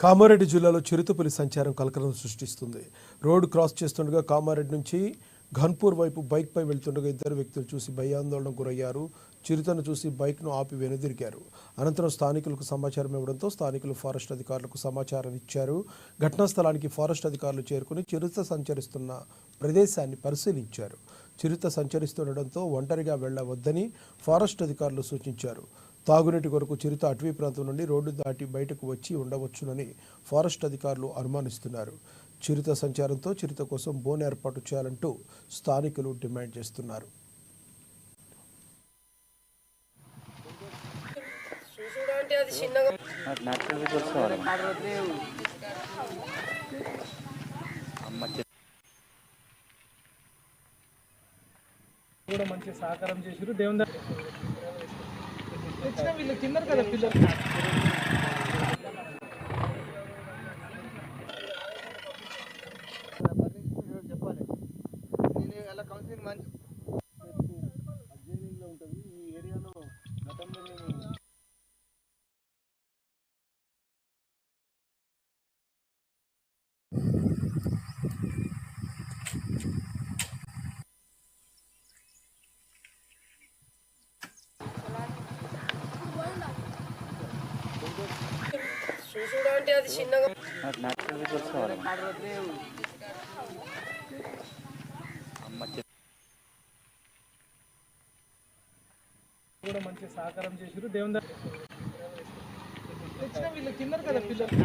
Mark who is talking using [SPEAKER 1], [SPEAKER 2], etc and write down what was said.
[SPEAKER 1] కామారెడ్డి జిల్లాలో చిరుతపులి సంచారం కలకలం సృష్టిస్తుంది. రోడ్డు క్రాస్ చేస్తుండగా కామారెడ్డి నుంచి ఘన్పూర్ వైపు బైక్పై వెళ్తుండగా ఇద్దరు వ్యక్తులు చూసి భయాందోళనకు గురయ్యారు. చిరుతను చూసి బైక్ను ఆపి వెనుదిరిగారు. అనంతరం స్థానికులకు సమాచారం ఇవ్వడంతో స్థానికులు ఫారెస్ట్ అధికారులకు సమాచారం ఇచ్చారు. ఘటనా స్థలానికి ఫారెస్ట్ అధికారులు చేరుకుని చిరుత సంచరిస్తున్న ప్రదేశాన్ని పరిశీలించారు. చిరుత సంచరిస్తుండటంతో ఒంటరిగా వెళ్ళవద్దని ఫారెస్ట్ అధికారులు సూచించారు. తాగునీటి కొరకు చిరుత అటవీ ప్రాంతం నుండి రోడ్డు దాటి బయటకు వచ్చి ఉండవచ్చునని ఫారెస్ట్ అధికారులు అనుమానిస్తున్నారు. చిరుత సంచారంతో చిరుత కోసం బోన్ ఏర్పాటు చేయాలంటూ స్థానికులు డిమాండ్ చేస్తున్నారు.
[SPEAKER 2] కూడా మంచి సహకారం చేసారు దేవుని తెచ్చిన వీళ్ళు తిన్నారు కదా పిల్లలు.
[SPEAKER 3] చూసుడు అంటే అది చిన్నగా
[SPEAKER 4] న్యాచురల్ విజువల్స్ కావాలి
[SPEAKER 2] కూడా మంచి సహకారం చేసారు దేవుని దగ్గర వీళ్ళు తిన్నారు కదా పిల్లలు.